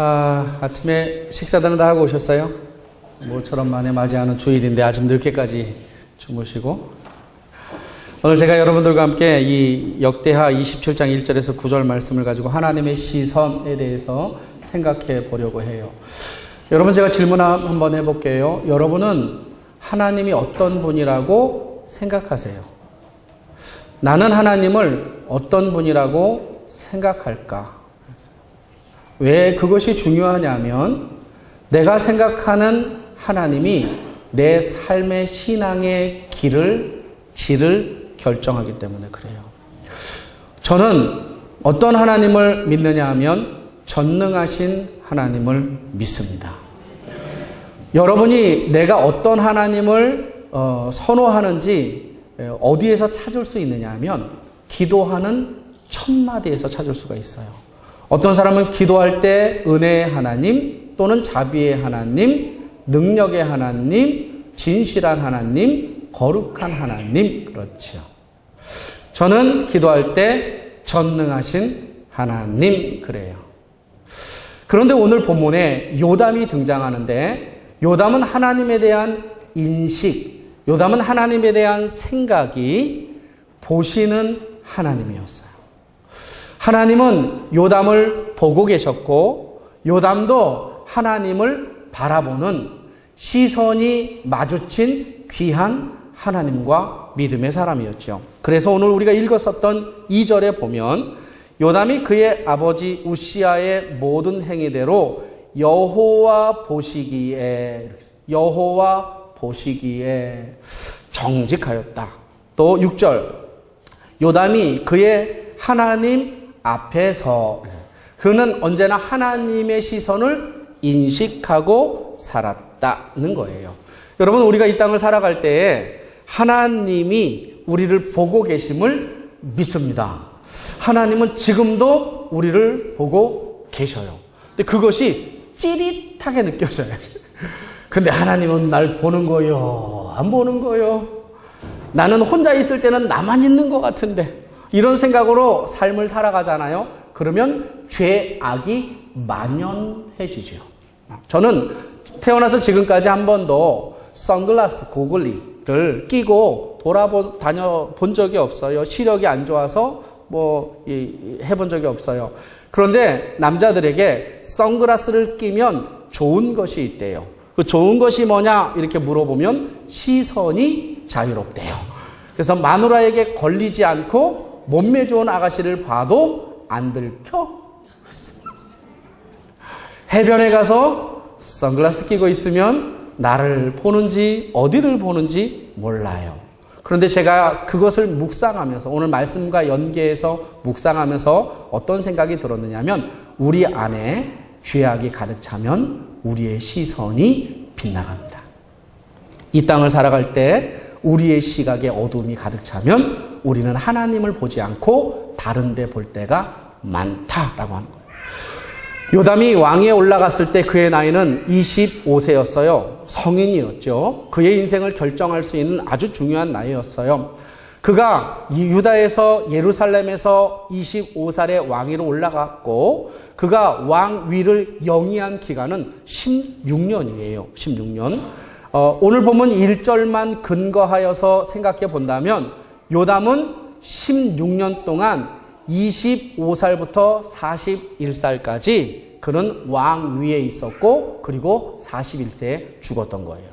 아, 아침에 식사들은 다 하고 오셨어요? 모처럼 만에 맞이하는 주일인데 아침 늦게까지 주무시고 오늘 제가 여러분들과 함께 이 역대하 27장 1절에서 9절 말씀을 가지고 하나님의 시선에 대해서 생각해 보려고 해요. 여러분 제가 질문 한번 해볼게요. 여러분은 하나님이 어떤 분이라고 생각하세요? 나는 하나님을 어떤 분이라고 생각할까? 왜 그것이 중요하냐면 내가 생각하는 하나님이 내 삶의 신앙의 길을, 질을 결정하기 때문에 그래요. 저는 어떤 하나님을 믿느냐 하면 전능하신 하나님을 믿습니다. 여러분이 내가 어떤 하나님을 어, 선호하는지 어디에서 찾을 수 있느냐 하면 기도하는 첫 마디에서 찾을 수가 있어요. 어떤 사람은 기도할 때 은혜의 하나님 또는 자비의 하나님, 능력의 하나님, 진실한 하나님, 거룩한 하나님 그렇죠. 저는 기도할 때 전능하신 하나님 그래요. 그런데 오늘 본문에 요담이 등장하는데 요담은 하나님에 대한 인식, 요담은 하나님에 대한 생각이 보시는 하나님이었어요. 하나님은 요담을 보고 계셨고 요담도 하나님을 바라보는 시선이 마주친 귀한 하나님과 믿음의 사람이었죠. 그래서 오늘 우리가 읽었었던 2절에 보면 요담이 그의 아버지 우시아의 모든 행위대로 여호와 보시기에 여호와 보시기에 정직하였다. 또 6절 요담이 그의 하나님 앞에서 그는 언제나 하나님의 시선을 인식하고 살았다는 거예요. 여러분 우리가 이 땅을 살아갈 때에 하나님이 우리를 보고 계심을 믿습니다. 하나님은 지금도 우리를 보고 계셔요. 근데 그것이 찌릿하게 느껴져요. 근데 하나님은 날 보는 거요. 안 보는 거요. 나는 혼자 있을 때는 나만 있는 것 같은데. 이런 생각으로 삶을 살아가잖아요. 그러면 죄악이 만연해지죠. 저는 태어나서 지금까지 한 번도 선글라스 고글리를 끼고 돌아보 다녀 본 적이 없어요. 시력이 안 좋아서 뭐 해본 적이 없어요. 그런데 남자들에게 선글라스를 끼면 좋은 것이 있대요. 그 좋은 것이 뭐냐 이렇게 물어보면 시선이 자유롭대요. 그래서 마누라에게 걸리지 않고 몸매 좋은 아가씨를 봐도 안 들켜. 해변에 가서 선글라스 끼고 있으면 나를 보는지 어디를 보는지 몰라요. 그런데 제가 그것을 묵상하면서 오늘 말씀과 연계해서 묵상하면서 어떤 생각이 들었느냐면 우리 안에 죄악이 가득 차면 우리의 시선이 빗나갑니다. 이 땅을 살아갈 때 우리의 시각에 어둠이 가득 차면 우리는 하나님을 보지 않고 다른 데 볼 때가 많다라고 하는 거예요. 요담이 왕위에 올라갔을 때 그의 나이는 25세였어요. 성인이었죠. 그의 인생을 결정할 수 있는 아주 중요한 나이였어요. 그가 유다에서 예루살렘에서 25살의 왕위로 올라갔고 그가 왕위를 영위한 기간은 16년이에요. 16년. 어, 오늘 보면 1절만 근거하여서 생각해 본다면 요담은 16년 동안 25살부터 41살까지 그는 왕 위에 있었고 그리고 41세에 죽었던 거예요.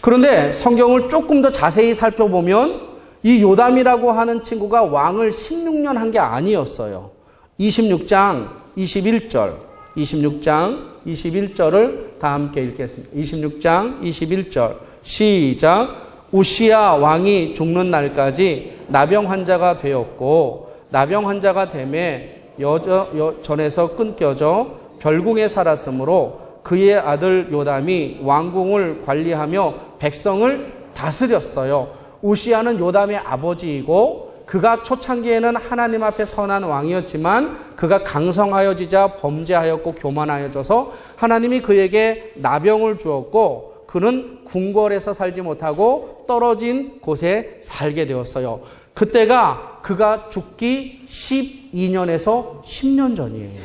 그런데 성경을 조금 더 자세히 살펴보면 이 요담이라고 하는 친구가 왕을 16년 한 게 아니었어요. 26장 21절, 26장 21절을 다 함께 읽겠습니다. 26장 21절 시작. 우시아 왕이 죽는 날까지 나병 환자가 되었고 나병 환자가 됨에 여저, 여, 전에서 끊겨져 별궁에 살았으므로 그의 아들 요담이 왕궁을 관리하며 백성을 다스렸어요. 우시아는 요담의 아버지이고 그가 초창기에는 하나님 앞에 선한 왕이었지만 그가 강성하여지자 범죄하였고 교만하여져서 하나님이 그에게 나병을 주었고 그는 궁궐에서 살지 못하고 떨어진 곳에 살게 되었어요. 그때가 그가 죽기 12년에서 10년 전이에요.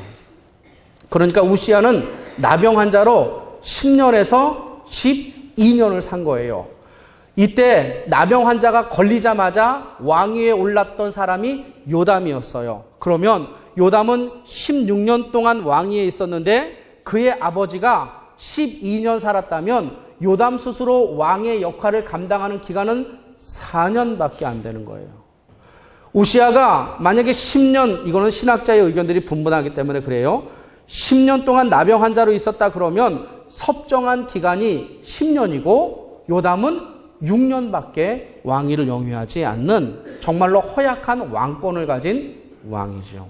그러니까 우시아는 나병 환자로 10년에서 12년을 산 거예요. 이때 나병 환자가 걸리자마자 왕위에 올랐던 사람이 요담이었어요. 그러면 요담은 16년 동안 왕위에 있었는데 그의 아버지가 12년 살았다면 요담 스스로 왕의 역할을 감당하는 기간은 4년밖에 안 되는 거예요. 우시아가 만약에 10년, 이거는 신학자의 의견들이 분분하기 때문에 그래요. 10년 동안 나병 환자로 있었다 그러면 섭정한 기간이 10년이고 요담은 6년밖에 왕위를 영위하지 않는 정말로 허약한 왕권을 가진 왕이죠.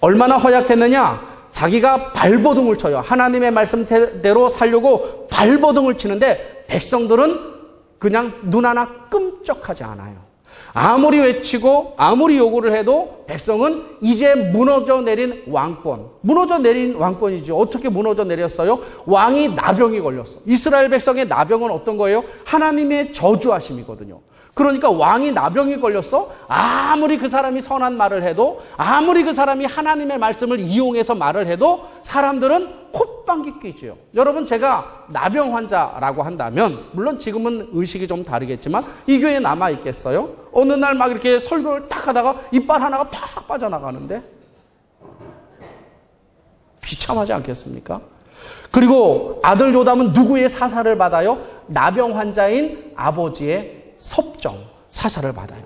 얼마나 허약했느냐? 자기가 발버둥을 쳐요. 하나님의 말씀대로 살려고 발버둥을 치는데 백성들은 그냥 눈 하나 끔쩍하지 않아요. 아무리 외치고 아무리 요구를 해도 백성은 이제 무너져 내린 왕권, 무너져 내린 왕권이죠. 어떻게 무너져 내렸어요? 왕이 나병이 걸렸어. 이스라엘 백성의 나병은 어떤 거예요? 하나님의 저주하심이거든요. 그러니까 왕이 나병이 걸렸어? 아무리 그 사람이 선한 말을 해도, 아무리 그 사람이 하나님의 말씀을 이용해서 말을 해도 사람들은 콧방귀 뀌지요. 여러분, 제가 나병 환자라고 한다면, 물론 지금은 의식이 좀 다르겠지만, 이 교회에 남아 있겠어요? 어느 날 막 이렇게 설교를 탁 하다가 이빨 하나가 탁 빠져나가는데? 비참하지 않겠습니까? 그리고 아들 요담은 누구의 사사를 받아요? 나병 환자인 아버지의 섭정, 사사를 받아요.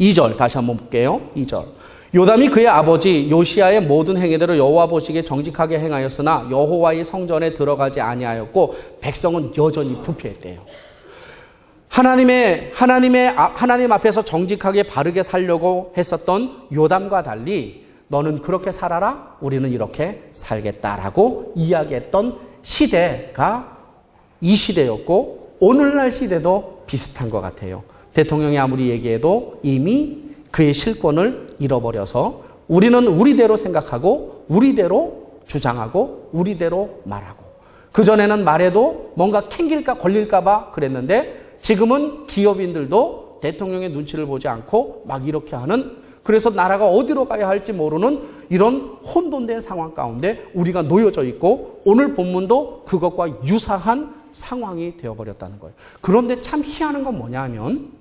2절 다시 한번 볼게요. 2절. 요담이 그의 아버지 요시아의 모든 행위대로 여호와 보시기에 정직하게 행하였으나 여호와의 성전에 들어가지 아니하였고 백성은 여전히 부패했대요. 하나님의 하나님의 아- 하나님 앞에서 정직하게 바르게 살려고 했었던 요담과 달리 너는 그렇게 살아라 우리는 이렇게 살겠다라고 이야기했던 시대가 이 시대였고 오늘날 시대도 비슷한 것 같아요. 대통령이 아무리 얘기해도 이미 그의 실권을 잃어버려서 우리는 우리대로 생각하고 우리대로 주장하고 우리대로 말하고 그전에는 말해도 뭔가 캥길까 걸릴까봐 그랬는데 지금은 기업인들도 대통령의 눈치를 보지 않고 막 이렇게 하는 그래서 나라가 어디로 가야 할지 모르는 이런 혼돈된 상황 가운데 우리가 놓여져 있고 오늘 본문도 그것과 유사한 상황이 되어버렸다는 거예요. 그런데 참 희한한 건 뭐냐 하면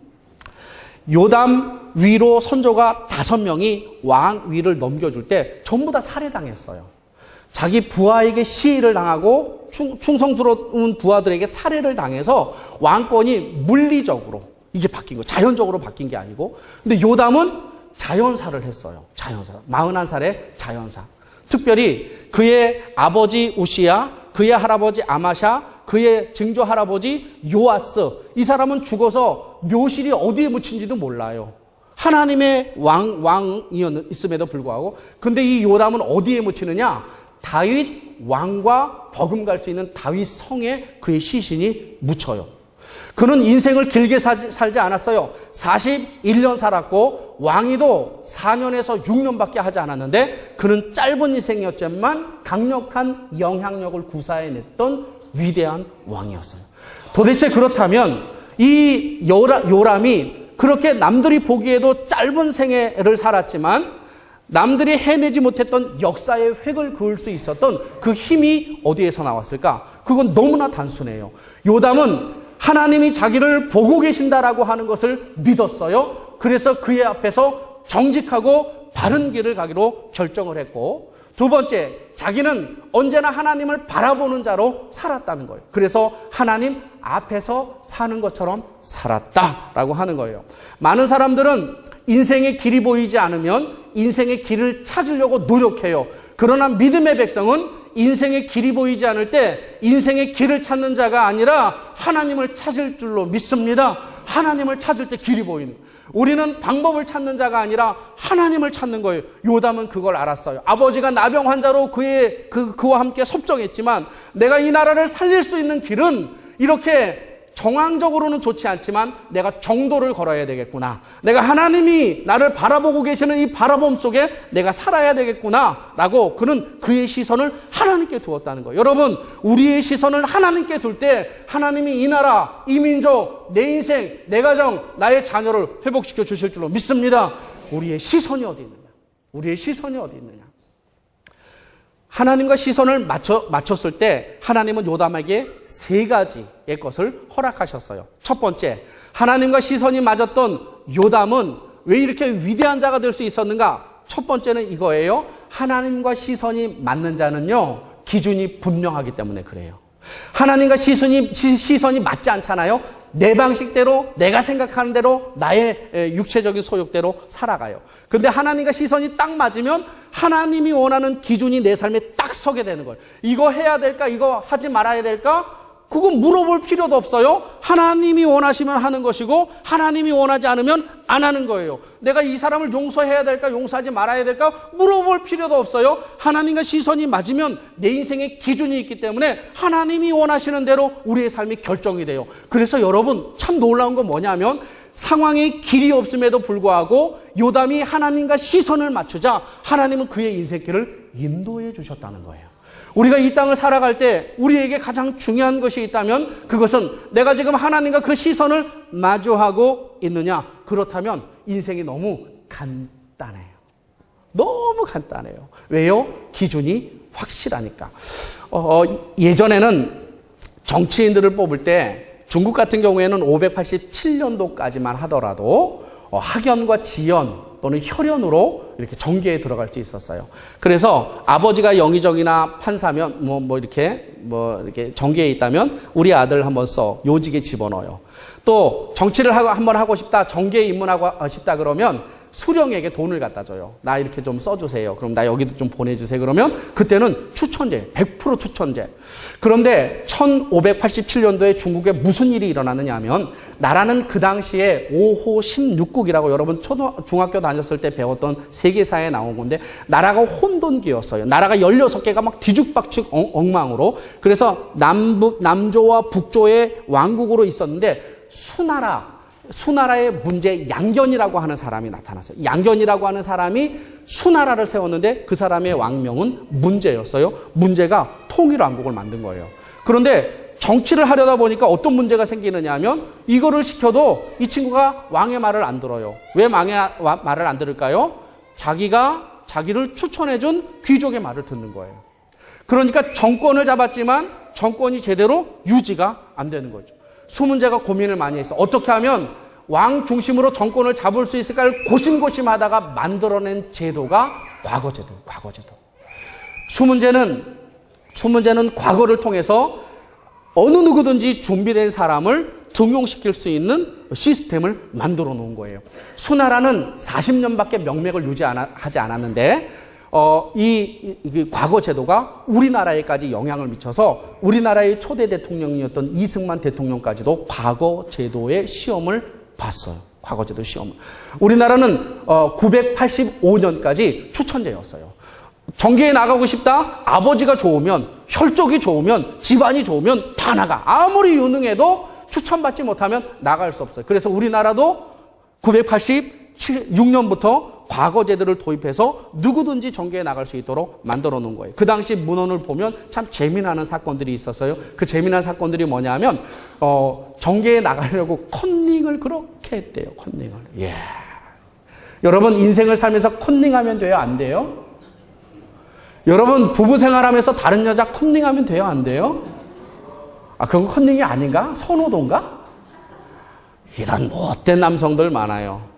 요담 위로 선조가 다섯 명이 왕 위를 넘겨줄 때 전부 다 살해당했어요. 자기 부하에게 시해를 당하고 충, 충성스러운 부하들에게 살해를 당해서 왕권이 물리적으로 이게 바뀐 거 자연적으로 바뀐 게 아니고 근데 요담은 자연사를 했어요. 자연사. 41살에 자연사. 특별히 그의 아버지 우시야, 그의 할아버지 아마샤, 그의 증조 할아버지 요아스. 이 사람은 죽어서 묘실이 어디에 묻힌지도 몰라요. 하나님의 왕, 왕이었음에도 불구하고. 근데 이 요담은 어디에 묻히느냐? 다윗 왕과 버금갈 수 있는 다윗 성에 그의 시신이 묻혀요. 그는 인생을 길게 살지, 살지 않았어요. 41년 살았고 왕위도 4년에서 6년밖에 하지 않았는데 그는 짧은 인생이었지만 강력한 영향력을 구사해냈던 위대한 왕이었어요. 도대체 그렇다면 이 요라, 요람이 그렇게 남들이 보기에도 짧은 생애를 살았지만 남들이 해내지 못했던 역사의 획을 그을 수 있었던 그 힘이 어디에서 나왔을까? 그건 너무나 단순해요. 요담은 하나님이 자기를 보고 계신다라고 하는 것을 믿었어요. 그래서 그의 앞에서 정직하고 바른 길을 가기로 결정을 했고, 두 번째, 자기는 언제나 하나님을 바라보는 자로 살았다는 거예요. 그래서 하나님 앞에서 사는 것처럼 살았다라고 하는 거예요. 많은 사람들은 인생의 길이 보이지 않으면 인생의 길을 찾으려고 노력해요. 그러나 믿음의 백성은 인생의 길이 보이지 않을 때 인생의 길을 찾는 자가 아니라 하나님을 찾을 줄로 믿습니다. 하나님을 찾을 때 길이 보이는. 우리는 방법을 찾는 자가 아니라 하나님을 찾는 거예요. 요담은 그걸 알았어요. 아버지가 나병 환자로 그의 그 그와 함께 섭정했지만 내가 이 나라를 살릴 수 있는 길은 이렇게 정황적으로는 좋지 않지만 내가 정도를 걸어야 되겠구나. 내가 하나님이 나를 바라보고 계시는 이 바라봄 속에 내가 살아야 되겠구나. 라고 그는 그의 시선을 하나님께 두었다는 거예요. 여러분, 우리의 시선을 하나님께 둘 때 하나님이 이 나라, 이 민족, 내 인생, 내 가정, 나의 자녀를 회복시켜 주실 줄로 믿습니다. 우리의 시선이 어디 있느냐? 우리의 시선이 어디 있느냐? 하나님과 시선을 맞춰, 맞췄을 때 하나님은 요담에게 세 가지의 것을 허락하셨어요. 첫 번째, 하나님과 시선이 맞았던 요담은 왜 이렇게 위대한 자가 될 수 있었는가? 첫 번째는 이거예요. 하나님과 시선이 맞는 자는요, 기준이 분명하기 때문에 그래요. 하나님과 시선이, 시, 시선이 맞지 않잖아요. 내 방식대로, 내가 생각하는 대로, 나의 에, 육체적인 소욕대로 살아가요. 근데 하나님과 시선이 딱 맞으면 하나님이 원하는 기준이 내 삶에 딱 서게 되는 거예요. 이거 해야 될까? 이거 하지 말아야 될까? 그건 물어볼 필요도 없어요. 하나님이 원하시면 하는 것이고 하나님이 원하지 않으면 안 하는 거예요. 내가 이 사람을 용서해야 될까 용서하지 말아야 될까 물어볼 필요도 없어요. 하나님과 시선이 맞으면 내 인생의 기준이 있기 때문에 하나님이 원하시는 대로 우리의 삶이 결정이 돼요. 그래서 여러분 참 놀라운 건 뭐냐면 상황에 길이 없음에도 불구하고 요담이 하나님과 시선을 맞추자 하나님은 그의 인생길을 인도해 주셨다는 거예요. 우리가 이 땅을 살아갈 때 우리에게 가장 중요한 것이 있다면 그것은 내가 지금 하나님과 그 시선을 마주하고 있느냐. 그렇다면 인생이 너무 간단해요. 너무 간단해요. 왜요? 기준이 확실하니까. 어, 예전에는 정치인들을 뽑을 때 중국 같은 경우에는 587년도까지만 하더라도 어, 학연과 지연 또는 혈연으로 이렇게 정계에 들어갈 수 있었어요. 그래서 아버지가 영의정이나 판사면 뭐, 뭐 이렇게 뭐 이렇게 정계에 있다면 우리 아들 한번 써 요직에 집어넣어요. 또 정치를 하고 한번 하고 싶다 정계에 입문하고 싶다 그러면 수령에게 돈을 갖다 줘요. 나 이렇게 좀 써주세요. 그럼 나 여기도 좀 보내주세요. 그러면 그때는 추천제, 100% 추천제. 그런데 1587년도에 중국에 무슨 일이 일어나느냐 하면 나라는 그 당시에 5호 16국이라고 여러분 초등, 중학교 다녔을 때 배웠던 세계사에 나온 건데 나라가 혼돈기였어요. 나라가 16개가 막 뒤죽박죽 엉망으로. 그래서 남북, 남조와 북조의 왕국으로 있었는데 수나라, 수나라의 문제 양견이라고 하는 사람이 나타났어요. 양견이라고 하는 사람이 수나라를 세웠는데 그 사람의 왕명은 문제였어요. 문제가 통일왕국을 만든 거예요. 그런데 정치를 하려다 보니까 어떤 문제가 생기느냐 하면 이거를 시켜도 이 친구가 왕의 말을 안 들어요. 왜 왕의 말을 안 들을까요? 자기가 자기를 추천해준 귀족의 말을 듣는 거예요. 그러니까 정권을 잡았지만 정권이 제대로 유지가 안 되는 거죠. 수문제가 고민을 많이 했어. 어떻게 하면 왕 중심으로 정권을 잡을 수 있을까를 고심고심하다가 만들어낸 제도가 과거제도, 과거제도. 수문제는 수문제는 과거를 통해서 어느 누구든지 준비된 사람을 등용시킬 수 있는 시스템을 만들어 놓은 거예요. 수나라는 40년밖에 명맥을 유지하지 않았는데 어, 이, 이, 이, 과거 제도가 우리나라에까지 영향을 미쳐서 우리나라의 초대 대통령이었던 이승만 대통령까지도 과거 제도의 시험을 봤어요. 과거 제도 시험을. 우리나라는 어, 985년까지 추천제였어요. 정계에 나가고 싶다? 아버지가 좋으면, 혈족이 좋으면, 집안이 좋으면 다 나가. 아무리 유능해도 추천받지 못하면 나갈 수 없어요. 그래서 우리나라도 986년부터 과거 제도를 도입해서 누구든지 정계에 나갈 수 있도록 만들어 놓은 거예요. 그 당시 문헌을 보면 참 재미나는 사건들이 있었어요. 그 재미난 사건들이 뭐냐면 어, 정계에 나가려고 컨닝을 그렇게 했대요. 컨닝을. 예. 여러분 인생을 살면서 컨닝하면 돼요? 안 돼요? 여러분 부부 생활하면서 다른 여자 컨닝하면 돼요? 안 돼요? 아 그건 컨닝이 아닌가? 선호도인가? 이런 못된 남성들 많아요.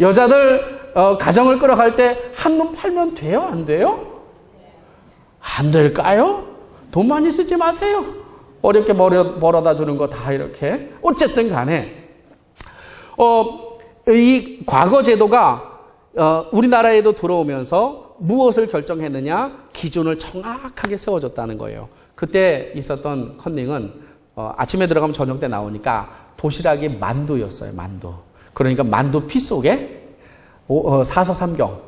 여자들 어, 가정을 끌어갈 때 한눈 팔면 돼요? 안 돼요? 안 될까요? 돈 많이 쓰지 마세요. 어렵게 벌어, 벌어다 주는 거 다 이렇게. 어쨌든 간에, 어, 이 과거 제도가, 어, 우리나라에도 들어오면서 무엇을 결정했느냐? 기준을 정확하게 세워줬다는 거예요. 그때 있었던 컨닝은, 어, 아침에 들어가면 저녁 때 나오니까 도시락이 만두였어요, 만두. 그러니까 만두 피 속에 어, 사서삼경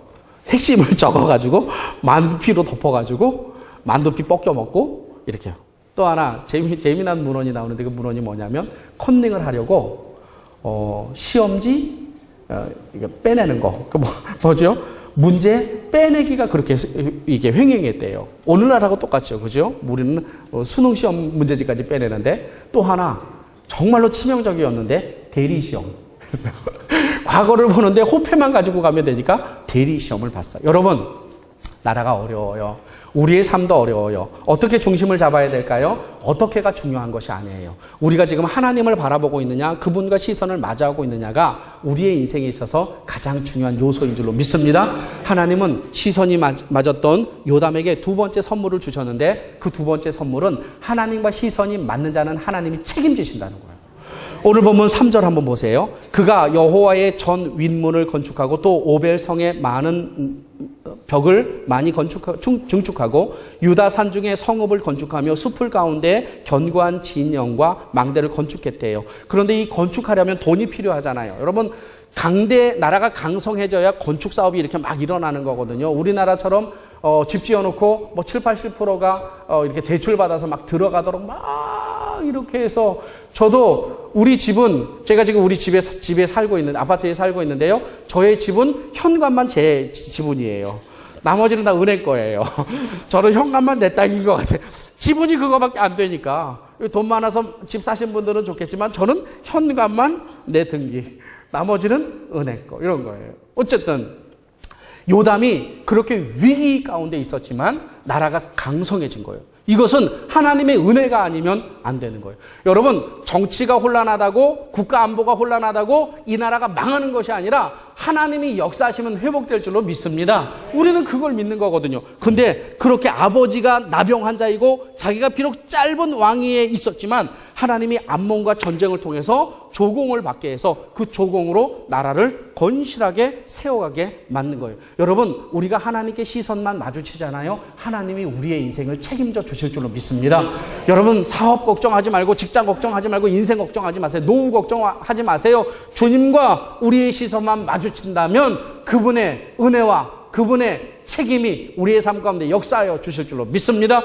핵심을 적어가지고 만두피로 덮어가지고 만두피 뻗겨 먹고 이렇게요. 또 하나 재미, 재미난 문헌이 나오는데 그 문헌이 뭐냐면 컨닝을 하려고 어, 시험지 어, 이게 빼내는 거. 그 뭐, 뭐죠? 문제 빼내기가 그렇게 이게 횡행했대요. 오늘날하고 똑같죠. 그죠? 우리는 어, 수능 시험 문제지까지 빼내는데 또 하나 정말로 치명적이었는데 대리 시험. 그래서 과거를 보는데 호패만 가지고 가면 되니까 대리 시험을 봤어요. 여러분, 나라가 어려워요. 우리의 삶도 어려워요. 어떻게 중심을 잡아야 될까요? 어떻게가 중요한 것이 아니에요. 우리가 지금 하나님을 바라보고 있느냐, 그분과 시선을 맞이하고 있느냐가 우리의 인생에 있어서 가장 중요한 요소인 줄로 믿습니다. 하나님은 시선이 맞- 맞았던 요담에게 두 번째 선물을 주셨는데 그 두 번째 선물은 하나님과 시선이 맞는 자는 하나님이 책임지신다는 거예요. 오늘 보면 3절 한번 보세요. 그가 여호와의 전 윗문을 건축하고 또 오벨 성에 많은 음, 벽을 많이 건축하, 충- 증축하고 유다 산 중에 성읍을 건축하며 숲을 가운데 견고한 진영과 망대를 건축했대요. 그런데 이 건축하려면 돈이 필요하잖아요. 여러분 강대 나라가 강성해져야 건축 사업이 이렇게 막 일어나는 거거든요. 우리나라처럼 어, 집 지어놓고 뭐 7, 80%가 어, 이렇게 대출 받아서 막 들어가도록 막 이렇게 해서 저도 우리 집은 제가 지금 우리 집에 집에 살고 있는 아파트에 살고 있는데요. 저의 집은 현관만 제 지- 지분이에요. 나머지는 다 은행 거예요. 저는 현관만 내 땅인 것 같아요. 지분이 그거밖에 안 되니까 돈 많아서 집 사신 분들은 좋겠지만 저는 현관만 내 등기. 나머지는 은행 거 이런 거예요. 어쨌든 요담이 그렇게 위기 가운데 있었지만 나라가 강성해진 거예요. 이것은 하나님의 은혜가 아니면 안 되는 거예요. 여러분, 정치가 혼란하다고, 국가 안보가 혼란하다고 이 나라가 망하는 것이 아니라 하나님이 역사하시면 회복될 줄로 믿습니다. 우리는 그걸 믿는 거거든요. 근데 그렇게 아버지가 나병 환자이고 자기가 비록 짧은 왕위에 있었지만 하나님이 암몬과 전쟁을 통해서 조공을 받게 해서 그 조공으로 나라를 건실하게 세워가게 만든 거예요. 여러분, 우리가 하나님께 시선만 마주치잖아요. 하나님이 우리의 인생을 책임져 주실 줄로 믿습니다. 여러분, 사업 걱정하지 말고 직장 걱정하지 말고 인생 걱정하지 마세요. 노후 걱정하지 마세요. 주님과 우리의 시선만 마주 친다면 그분의 은혜와 그분의 책임이 우리의 삶 가운데 역사하여 주실 줄로 믿습니다.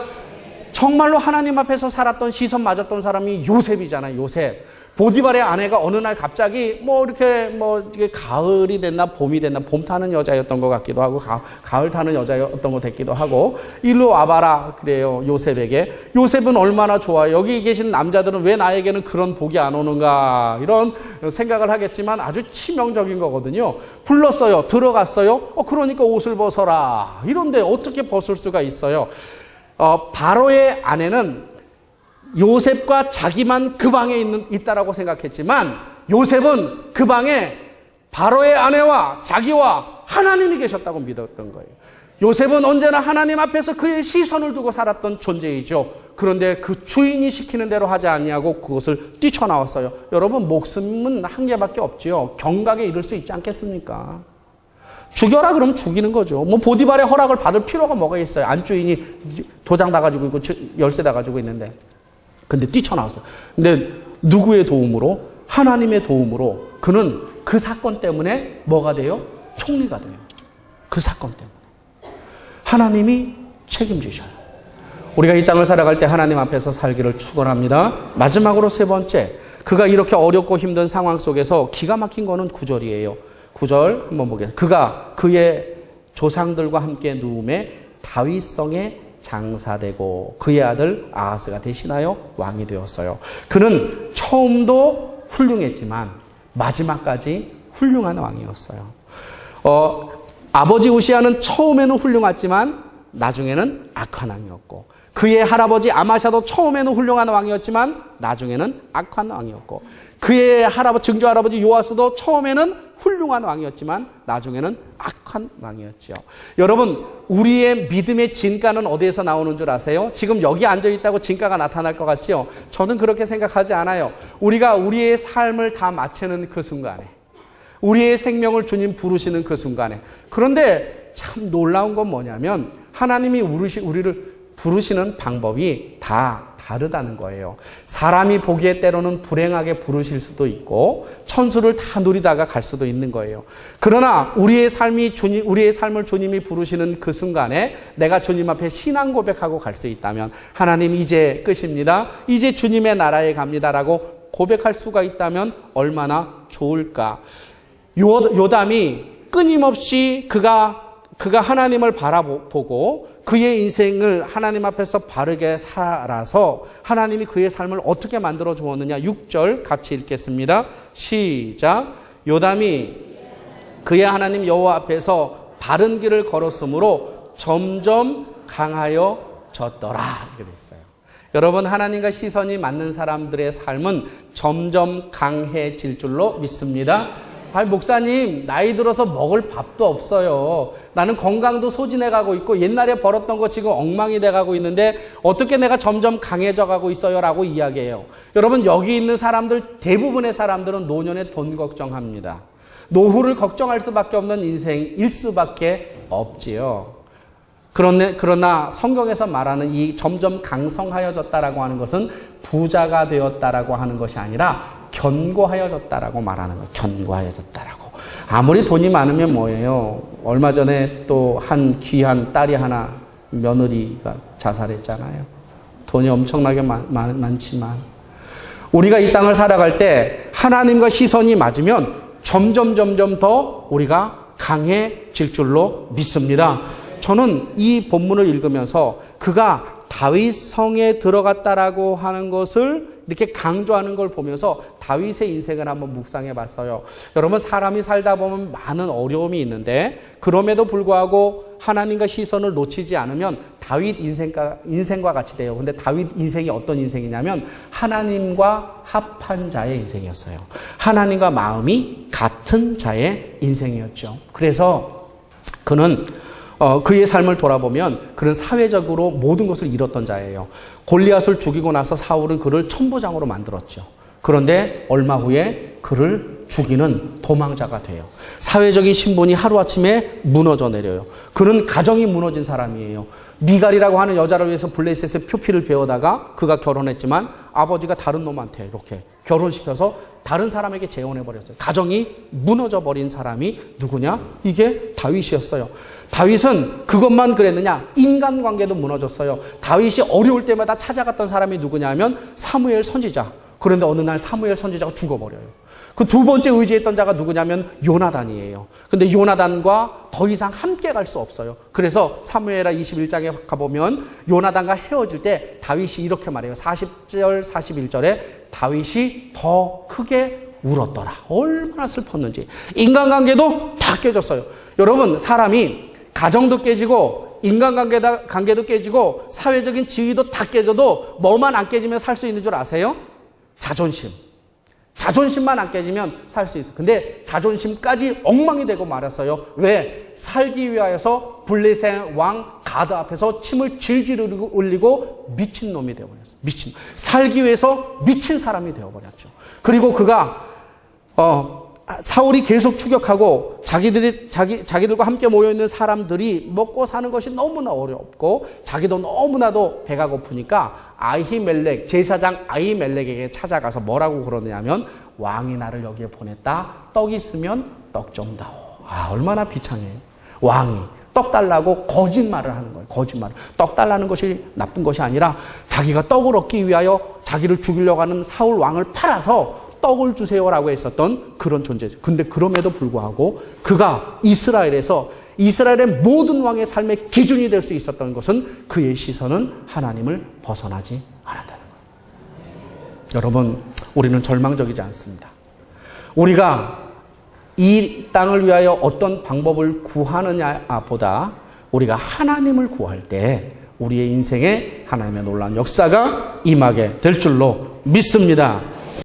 정말로 하나님 앞에서 살았던 시선 맞았던 사람이 요셉이잖아요. 요셉. 보디발의 아내가 어느 날 갑자기 뭐 이렇게 뭐 이게 가을이 됐나 봄이 됐나 봄 타는 여자였던 것 같기도 하고 가, 가을 타는 여자였던 것 같기도 하고 일로 와봐라 그래요 요셉에게. 요셉은 얼마나 좋아요. 여기 계신 남자들은 왜 나에게는 그런 복이 안 오는가 이런 생각을 하겠지만 아주 치명적인 거거든요. 불렀어요. 들어갔어요. 어 그러니까 옷을 벗어라. 이런데 어떻게 벗을 수가 있어요? 어, 바로의 아내는 요셉과 자기만 그 방에 있는, 있다라고 생각했지만 요셉은 그 방에 바로의 아내와 자기와 하나님이 계셨다고 믿었던 거예요. 요셉은 언제나 하나님 앞에서 그의 시선을 두고 살았던 존재이죠. 그런데 그 주인이 시키는 대로 하지 않냐고 그것을 뛰쳐나왔어요. 여러분, 목숨은 한 개밖에 없지요. 경각에 이를 수 있지 않겠습니까? 죽여라 그러면 죽이는 거죠. 뭐 보디발의 허락을 받을 필요가 뭐가 있어요. 안주인이 도장 다 가지고 있고 열쇠 다 가지고 있는데. 근데 뛰쳐나왔어요. 근데 누구의 도움으로? 하나님의 도움으로 그는 그 사건 때문에 뭐가 돼요? 총리가 돼요. 그 사건 때문에. 하나님이 책임지셔요. 우리가 이 땅을 살아갈 때 하나님 앞에서 살기를 축원합니다. 마지막으로 세 번째, 그가 이렇게 어렵고 힘든 상황 속에서 기가 막힌 거는 구절이에요. 구절 한번 보겠습니다. 그가 그의 조상들과 함께 누움에 다윗성에 장사되고 그의 아들 아하스가 대신하여 왕이 되었어요. 그는 처음도 훌륭했지만 마지막까지 훌륭한 왕이었어요. 어, 아버지 우시아는 처음에는 훌륭했지만 나중에는 악한 왕이었고 그의 할아버지 아마샤도 처음에는 훌륭한 왕이었지만 나중에는 악한 왕이었고 그의 할아버지 증조 할아버지 요아스도 처음에는 훌륭한 왕이었지만 나중에는 악한 왕이었죠. 여러분 우리의 믿음의 진가는 어디에서 나오는 줄 아세요? 지금 여기 앉아 있다고 진가가 나타날 것 같지요? 저는 그렇게 생각하지 않아요. 우리가 우리의 삶을 다 마치는 그 순간에 우리의 생명을 주님 부르시는 그 순간에. 그런데 참 놀라운 건 뭐냐면 하나님이 우리를 부르시는 방법이 다 다르다는 거예요. 사람이 보기에 때로는 불행하게 부르실 수도 있고 천수를 다 누리다가 갈 수도 있는 거예요. 그러나 우리의 삶이 주님, 우리의 삶을 주님이 부르시는 그 순간에 내가 주님 앞에 신앙 고백하고 갈 수 있다면 하나님 이제 끝입니다. 이제 주님의 나라에 갑니다라고 고백할 수가 있다면 얼마나 좋을까. 요, 요담이 끊임없이 그가 그가 하나님을 바라보고 그의 인생을 하나님 앞에서 바르게 살아서 하나님이 그의 삶을 어떻게 만들어 주었느냐 6절 같이 읽겠습니다. 시작. 요담이 그의 하나님 여호와 앞에서 바른 길을 걸었으므로 점점 강하여 졌더라. 이렇게 돼 있어요. 여러분, 하나님과 시선이 맞는 사람들의 삶은 점점 강해질 줄로 믿습니다. 아, 목사님, 나이 들어서 먹을 밥도 없어요. 나는 건강도 소진해 가고 있고, 옛날에 벌었던 거 지금 엉망이 돼 가고 있는데, 어떻게 내가 점점 강해져 가고 있어요? 라고 이야기해요. 여러분, 여기 있는 사람들, 대부분의 사람들은 노년에 돈 걱정합니다. 노후를 걱정할 수밖에 없는 인생일 수밖에 없지요. 그러나, 그러나 성경에서 말하는 이 점점 강성하여졌다라고 하는 것은 부자가 되었다라고 하는 것이 아니라 견고하여졌다라고 말하는 거예요. 견고하여졌다라고. 아무리 돈이 많으면 뭐예요? 얼마 전에 또 한 귀한 딸이 하나 며느리가 자살했잖아요. 돈이 엄청나게 많, 많, 많지만 우리가 이 땅을 살아갈 때 하나님과 시선이 맞으면 점점 점점 더 우리가 강해질 줄로 믿습니다. 저는 이 본문을 읽으면서 그가 다윗 성에 들어갔다라고 하는 것을 이렇게 강조하는 걸 보면서 다윗의 인생을 한번 묵상해 봤어요. 여러분 사람이 살다 보면 많은 어려움이 있는데 그럼에도 불구하고 하나님과 시선을 놓치지 않으면 다윗 인생과 인생과 같이 돼요. 근데 다윗 인생이 어떤 인생이냐면 하나님과 합한 자의 인생이었어요. 하나님과 마음이 같은 자의 인생이었죠. 그래서 그는 어, 그의 삶을 돌아보면 그는 사회적으로 모든 것을 잃었던 자예요. 골리앗을 죽이고 나서 사울은 그를 천부장으로 만들었죠. 그런데 얼마 후에 그를 죽이는 도망자가 돼요. 사회적인 신분이 하루아침에 무너져 내려요. 그는 가정이 무너진 사람이에요. 미갈이라고 하는 여자를 위해서 블레셋의 표피를 배우다가 그가 결혼했지만 아버지가 다른 놈한테 이렇게 결혼시켜서 다른 사람에게 재혼해 버렸어요. 가정이 무너져 버린 사람이 누구냐? 이게 다윗이었어요. 다윗은 그것만 그랬느냐? 인간관계도 무너졌어요. 다윗이 어려울 때마다 찾아갔던 사람이 누구냐면 사무엘 선지자. 그런데 어느 날 사무엘 선지자가 죽어버려요. 그 두 번째 의지했던 자가 누구냐면 요나단이에요. 근데 요나단과 더 이상 함께 갈 수 없어요. 그래서 사무엘하 21장에 가보면 요나단과 헤어질 때 다윗이 이렇게 말해요. 40절, 41절에 다윗이 더 크게 울었더라. 얼마나 슬펐는지. 인간관계도 다 깨졌어요. 여러분, 사람이 가정도 깨지고 인간관계도 관계도 깨지고 사회적인 지위도 다 깨져도 뭐만 안 깨지면 살 수 있는 줄 아세요? 자존심. 자존심만 안 깨지면 살 수 있어요. 근데 자존심까지 엉망이 되고 말았어요. 왜? 살기 위하여서 블레셋 왕 가드 앞에서 침을 질질 흘리고 미친 놈이 되어버렸어요. 미친. 살기 위해서 미친 사람이 되어버렸죠. 그리고 그가, 어, 사울이 계속 추격하고 자기들이 자기 자기들과 함께 모여 있는 사람들이 먹고 사는 것이 너무나 어렵고 자기도 너무나도 배가 고프니까 아히멜렉 제사장 아히멜렉에게 찾아가서 뭐라고 그러냐면 왕이 나를 여기에 보냈다. 떡 있으면 떡 좀 다오. 아 얼마나 비참해요 왕이 떡 달라고 거짓말을 하는 거예요. 거짓말. 떡 달라는 것이 나쁜 것이 아니라 자기가 떡을 얻기 위하여 자기를 죽이려고 하는 사울 왕을 팔아서 떡을 주세요라고 했었던 그런 존재죠. 근데 그럼에도 불구하고 그가 이스라엘에서 이스라엘의 모든 왕의 삶의 기준이 될 수 있었던 것은 그의 시선은 하나님을 벗어나지 않았다는 거예요. 여러분, 우리는 절망적이지 않습니다. 우리가 이 땅을 위하여 어떤 방법을 구하느냐보다 우리가 하나님을 구할 때 우리의 인생에 하나님의 놀라운 역사가 임하게 될 줄로 믿습니다.